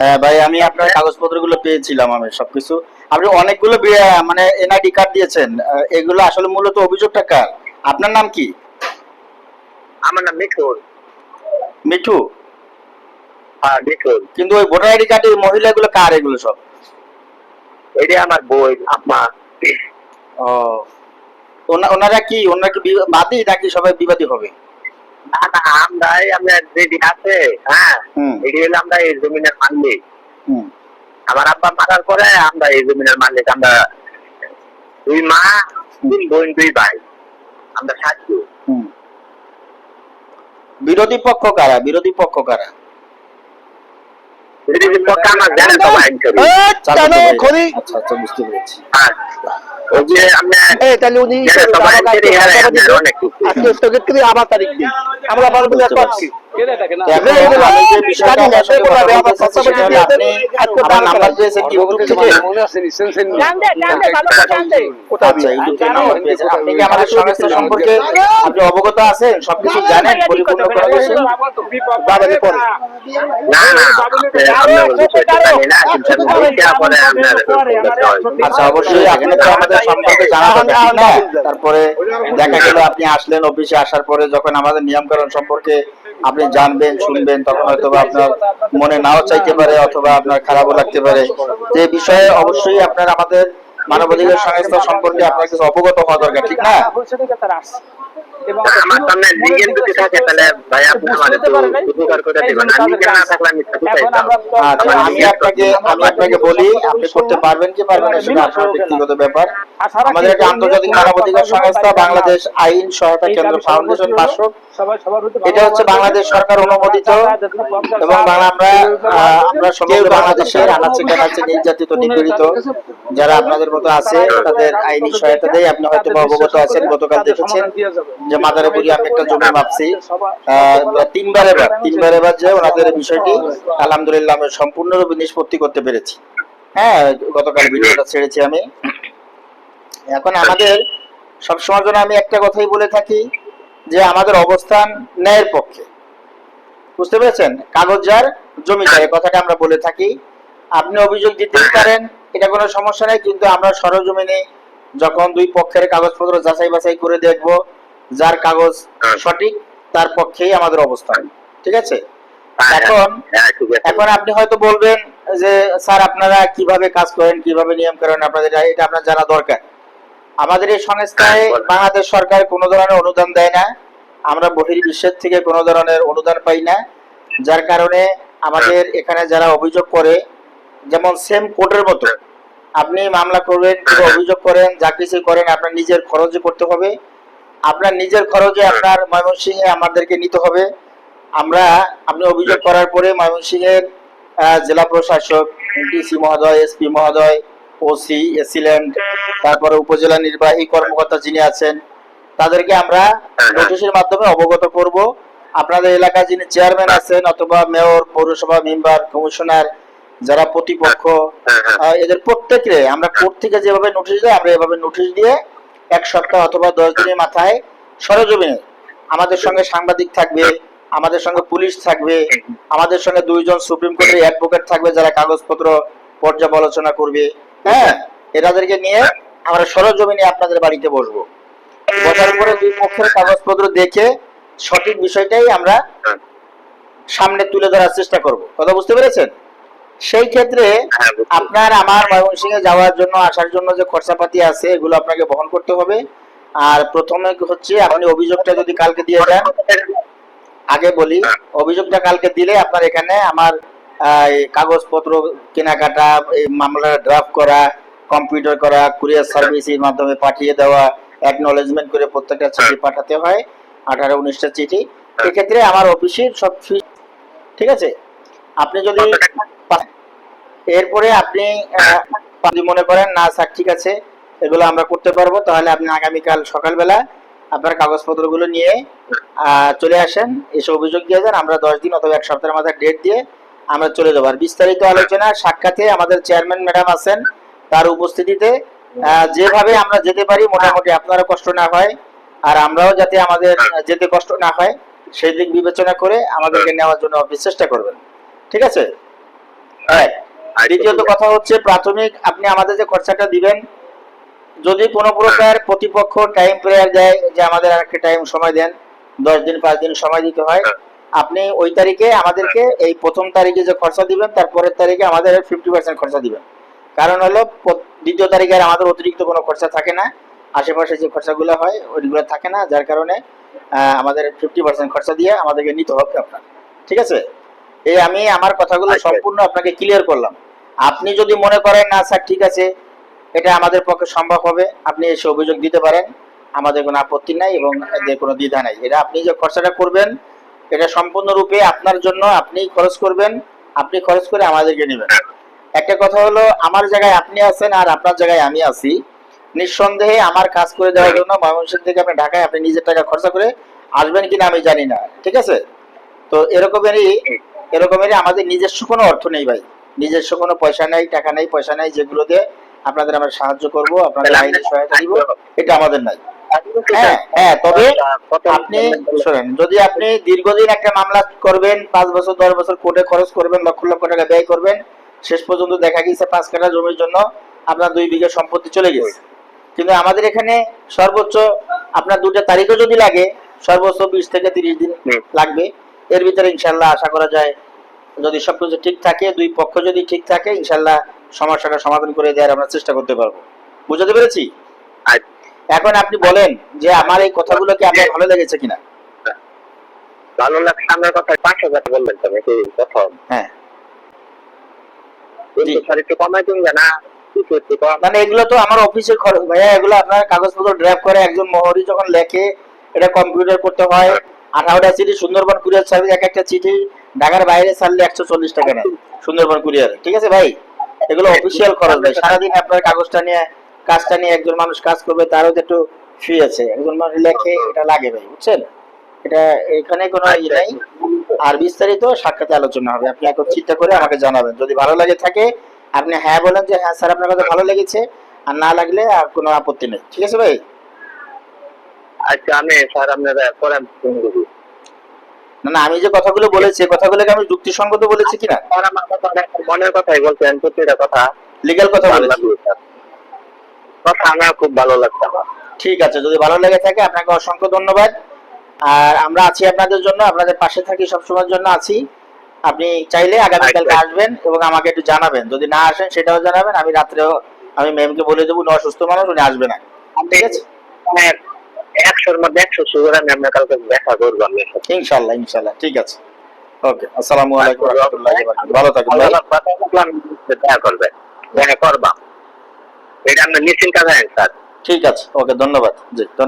হ্যাঁ ভাই আমি আপনার কাগজপত্রগুলো পেয়েছিলাম আমি সবকিছু। আপনি অনেকগুলো মানে এনআইডি কার্ড দিয়েছেন। এগুলো আসলে মূলত অভিযোগটা কার? আপনার নাম কি? আমার নাম মিঠুন মিঠু? হ্যাঁ মিঠুন কিন্তু ওই ভোটার আইডি কার্ডে মহিলাগুলো কার এগুলো সব? এটা আমার বই আপমা ও। ওনারা কি? ওনারা কি বাদী নাকি সবাই বিবাদী হবে? আমরা যেটি আছে হ্যাঁ? এটি হলো আমরা এই জমিনের মালিক। আমার আব্বা মারার পরে আমরা এই জমিনের মালিক আমরা দুই মা তিন বোন দুই ভাই। আমরা সাহায্য বিরোধী পক্ষ কারা? বিরোধী পক্ষ কারা? যদি পক্ষ আমার জানে তো আইন করি চালু কেন তো হয়ে খনি গেছে। আচ্ছা আচ্ছা বুঝতে পেরেছি। তাহলে উনি আজকে স্থগিত করে আবার তারিখ দিন। আমরা বলে পাচ্ছি সম্পর্কে আপনি অবগত আছেন? সবকিছু জানেন পরিপূর্ণ করে গেছেন না না আচ্ছা তারপরে দেখা গেল আপনি আসলেন, অফিসে আসার পরে যখন আমাদের নিয়মকরণ সম্পর্কে আপনি জানবেন, শুনবেন, তখন হয়তো আপনার মনে নাও চাইতে পারে অথবা আপনার খারাপও লাগতে পারে। যে বিষয়ে অবশ্যই আপনার আমাদের মানবাধিকার সংস্থা সম্পর্কে আপনার কিছু অবগত হওয়া দরকার ঠিক না? আমি আপনাকে আমি আপনাকে বলি আপনি করতে পারবেন কি পারবেন সেটা আপনার ব্যক্তিগত ব্যাপার। আমাদের একটা আন্তর্জাতিক মানবাধিকার সংস্থা বাংলাদেশ আইন সহায়তা কেন্দ্র ফাউন্ডেশন পাঁচশো এটা হচ্ছে বাংলাদেশ সরকার অনুমোদিত এবং আমরা আহ, আমরা সমগ্র বাংলাদেশের আনাচে কানাচে নির্যাতিত নিপীড়িত যারা আপনাদের মতো আছে তাদের আইনি সহায়তা দেয় আপনি হয়তো অবগত আছেন গতকাল দেখেছেন যে মাদারীপুরে আমি একটা জমি মাপছি। তিনবার এবার তিনবার এবার যে ওনাদের বিষয়টি আলহামদুলিল্লাহ আমি সম্পূর্ণরূপে নিষ্পত্তি করতে পেরেছি। হ্যাঁ গতকাল ভিডিওটা ছেড়েছি আমি। এখন আমাদের সবসময় জন্য আমি একটা কথাই বলে থাকি যে আমাদের অবস্থান ন্যায়ের পক্ষে। বুঝতে পেরেছেন? কাগজ যার জমিদার এই কথাটা আমরা বলে থাকি। আপনি অভিযোগ দিতেই পারেন এটা কোনো সমস্যা নেই কিন্তু আমরা সরজমিনে যখন দুই পক্ষের কাগজপত্র যাচাই বাছাই করে দেখব যার কাগজ সঠিক তার পক্ষেই আমাদের অবস্থান ঠিক আছে? এখন হ্যাঁ ঠিক আছে। এখন আপনি হয়তো বলবেন যে স্যার আপনারা কীভাবে কাজ করেন কীভাবে নিয়ম করেন আপনাদের এটা- আপনার জানা দরকার। আমাদের এই সংস্থায় হ্যাঁ, বাংলাদেশ সরকার কোনো ধরনের অনুদান দেয় না। আমরা বহির্বিশ্বের থেকে কোনো ধরনের অনুদান পাই না। যার কারণে আমাদের এখানে যারা অভিযোগ করে যেমন সেম কোর্টের মতো। আপনি মামলা করবেন কিংবা অভিযোগ করেন যা কিছু করেন আপনার নিজের খরচে করতে হবে। আপনার নিজের খরচে আপনার ময়মনসিংহে আমাদেরকে নিতে হবে। আমরা আপনি অভিযোগ করার পরে ময়মনসিংহের জেলা প্রশাসক ডিসি মহোদয় এসপি মহোদয় ওসি এসিল্যান্ড তারপরে উপজেলা নির্বাহী কর্মকর্তা যিনি আছেন তাদেরকে আমরা নোটিশের মাধ্যমে অবগত করব। আপনাদের এলাকায় যিনি চেয়ারম্যান আছেন অথবা মেয়র পৌরসভা মেম্বার কমিশনার যারা প্রতিপক্ষ হ্যাঁ হ্যাঁ আহ, এদের প্রত্যেকরে আমরা কোর্ট থেকে যেভাবে নোটিশ দেয় আমরা এভাবে নোটিশ দিয়ে এক সপ্তাহ অথবা দশ দিনের মাথায় সরজমিনে আমাদের সঙ্গে সাংবাদিক থাকবে আমাদের সঙ্গে পুলিশ থাকবে আমাদের সঙ্গে দুইজন সুপ্রিম কোর্টের অ্যাডভোকেট থাকবে যারা কাগজপত্র পর্যালোচনা করবে। হ্যাঁ এরাদেরকে নিয়ে আমরা সরজমিনে আপনাদের বাড়িতে বসবো। বসার পরে দুই পক্ষের কাগজপত্র দেখে সঠিক বিষয়টাই আমরা সামনে তুলে ধরার চেষ্টা করব। কথা বুঝতে পেরেছেন? সেই ক্ষেত্রে হ্যাঁ, আপনার আমার ময়মনসিংহে যাওয়ার জন্য আসার জন্য যে খরচাপাতি আছে এগুলো আপনাকে বহন করতে হবে। আর প্রথমে হচ্ছে আপনি অভিযোগটা যদি কালকে দিয়ে দেন আগে বলি অভিযোগটা কালকে দিলে আপনার এখানে আমার কাগজপত্র কেনাকাটা এই মামলা ড্রাফট করা কম্পিউটার করা কুরিয়ার সার্ভিসের মাধ্যমে পাঠিয়ে দেওয়া অ্যাকনোলেজমেন্ট করে প্রত্যেকটা চিঠি পাঠাতে হয় আঠারো উনিশটা চিঠি। এক্ষেত্রে আমার অফিসের সব ঠিক আছে? আপনি যদি এরপরে আপনি যদি মনে করেন না স্যার ঠিক আছে এগুলো আমরা করতে পারব তাহলে আপনি আগামীকাল সকালবেলা আপনার কাগজপত্রগুলো নিয়ে চলে আসেন এসে অভিযোগ দিয়ে যান আমরা দশ দিন অথবা এক সপ্তাহের মাথায় ডেট দিয়ে আমরা চলে যাব। আর বিস্তারিত আলোচনা সাক্ষাতে আমাদের চেয়ারম্যান ম্যাডাম আছেন তার উপস্থিতিতে যেভাবে আমরা যেতে পারি মোটামুটি আপনারও কষ্ট না হয় আর আমরাও যাতে আমাদের যেতে কষ্ট না হয় সেই দিক বিবেচনা করে আমাদেরকে নেওয়ার জন্য অফিস চেষ্টা করবেন। ঠিক আছে? হ্যাঁ। দ্বিতীয়ত কথা হচ্ছে প্রাথমিক আপনি আমাদের যে খরচাটা দিবেন যদি কোনো প্রকার প্রতিপক্ষ টাইম প্রেয়ার দেয় যে আমাদের আর একটা টাইম সময় দেন দশ দিন পাঁচ দিন সময় দিতে হয় আপনি ওই তারিখে আমাদেরকে এই প্রথম তারিখে যে খরচা দিবেন তার পরের তারিখে আমাদের ফিফটি পার্সেন্ট খরচা দিবেন। কারণ হলো দ্বিতীয় তারিখে আর আমাদের অতিরিক্ত কোনো খরচা থাকে না আশেপাশে যে খরচাগুলো হয় ওইগুলো থাকে না যার কারণে আমাদের ফিফটি পার্সেন্ট খরচা দিয়ে আমাদেরকে নিতে হবে আপনার। ঠিক আছে? এই আমি আমার কথাগুলো আচ্ছা। সম্পূর্ণ আপনাকে ক্লিয়ার করলাম। আপনি যদি মনে করেন, না স্যার, ঠিক আছে, এটা আমাদের পক্ষে সম্ভব হবে, আপনি এসে অভিযোগ দিতে পারেন। আমাদের কোনো আপত্তি নাই এবং এদের কোনো দ্বিধা নাই। এটা আপনি যে খরচাটা করবেন, এটা সম্পূর্ণরূপে আপনার জন্য আপনি খরচ করবেন, আপনি খরচ করে আমাদেরকে নেবেন। একটা কথা হলো, আমার জায়গায় আপনি আছেন আর আপনার জায়গায় আমি আছি। নিঃসন্দেহে আমার কাজ করে দেওয়ার জন্য ময়মনসিংহ থেকে আপনি ঢাকায় আপনি নিজের টাকা খরচা করে আসবেন কিনা আমি জানি না, ঠিক আছে? তো এরকমেরই এরকমেরই আমাদের নিজস্ব কোনো অর্থ নেই ভাই। নিজস্ব কোনো পয়সা নেই টাকা নেই পয়সা নেই যেগুলো দিয়ে আপনাদের আমরা সাহায্য করব আপনাদের আইনি সহায়তা দিব এটা আমাদের নাই। হ্যাঁ হ্যাঁ তবে আপনি শোনেন যদি আপনি দীর্ঘদিন একটা মামলা করবেন পাঁচ বছর দশ বছর কোর্টে খরচ করবেন লক্ষ লক্ষ টাকা ব্যয় করবেন শেষ পর্যন্ত দেখা গেছে পাঁচ কাঠা জমির জন্য আপনার দুই বিঘা সম্পত্তি চলে গেছে। কিন্তু আমাদের এখানে সর্বোচ্চ আপনার দুটা তারিখও যদি লাগে সর্বোচ্চ বিশ থেকে তিরিশ দিন লাগবে। এর ভিতরে ইনশাল্লাহ আশা করা যায় যদি সবকিছু ঠিক থাকে দুই পক্ষ যদি ঠিক থাকে ইনশাল্লাহ সমস্যাটা সমাধান করে দেওয়ার আমরা চেষ্টা করতে পারব। বুঝতে পেরেছি? এখন আপনি বলেন যে আমার এই কথাগুলো কি আপনার ভালো লেগেছে কিনা? ভালো লাগছে আমার কথা পাঁচ হাজার বললেন নাকি প্রথম? হ্যাঁ। একটু কমাই না কম। মানে এগুলো তো আমার অফিসের খরচ। ভাইয়া এগুলো আপনার কাগজপত্র ড্রাফট করে একজন মহরি যখন লেখে এটা কম্পিউটার করতে হয়। আঠারোটা চিঠি সুন্দরবন কুরিয়ার সার্ভিস এক একটা চিঠি ঢাকার বাইরে ছাড়লে একশো চল্লিশ টাকা নেয়, সুন্দরবন কুরিয়ার। ঠিক আছে ভাই? এগুলো অফিসিয়াল খরচ ভাই। সারাদিন আপনার কাগজটা নিয়ে, কাজটা নিয়ে একজন মানুষ কাজ করবে, তারও তো একটু ফি আছে। একজন মানুষ লেখে, এটা লাগে ভাই, বুঝছেন? এটা এখানে কোনো ইয়ে নাই। আর বিস্তারিত সাক্ষাতে আলোচনা হবে। আপনি এখন চিন্তা করে আমাকে জানাবেন। যদি ভালো লাগে থাকে, আপনি হ্যাঁ বলেন যে হ্যাঁ স্যার, আপনার কথা ভালো লেগেছে। আর না লাগলে আর কোনো আপত্তি নেই। ঠিক আছে ভাই? আচ্ছা আমি, স্যার, আপনারা করব। না না আমি যে কথাগুলো বলেছি কথাগুলোকে আমি যুক্তিসঙ্গত বলেছি কিনা? মনের কথাই বলছেন প্রতিটা কথা। লিগ্যাল কথা বলেছি। কথা আমার খুব ভালো লাগছে ঠিক আছে যদি ভালো লেগে থাকে আপনাকে অসংখ্য ধন্যবাদ। আর আমরা আছি আপনাদের জন্য আপনাদের পাশে থাকি সবসময়ের জন্য আছি। আপনি চাইলে আগামীকালকে আচ্ছা। আসবেন এবং আমাকে একটু জানাবেন। যদি না আসেন সেটাও জানাবেন। আমি রাত্রেও আমি ম্যামকে বলে দেবো উনি অসুস্থ মানুষ উনি আসবে না। ঠিক আছে? হ্যাঁ, একশোর মধ্যে একশো সুগার আমি আপনার কালকে দেখা করব আমি ইনশাল্লাহ ইনশাল্লাহ ঠিক আছে। ওকে আসসালামু আলাইকুম রহমতুল্লাহি ওয়া বারাকাতুহু। ভালো বললাম, দেখা করবেন দেখা করবা। এটা আপনার নিশ্চিন্ত থাকেন স্যার। ঠিক আছে ওকে ধন্যবাদ। জি ধন্যবাদ।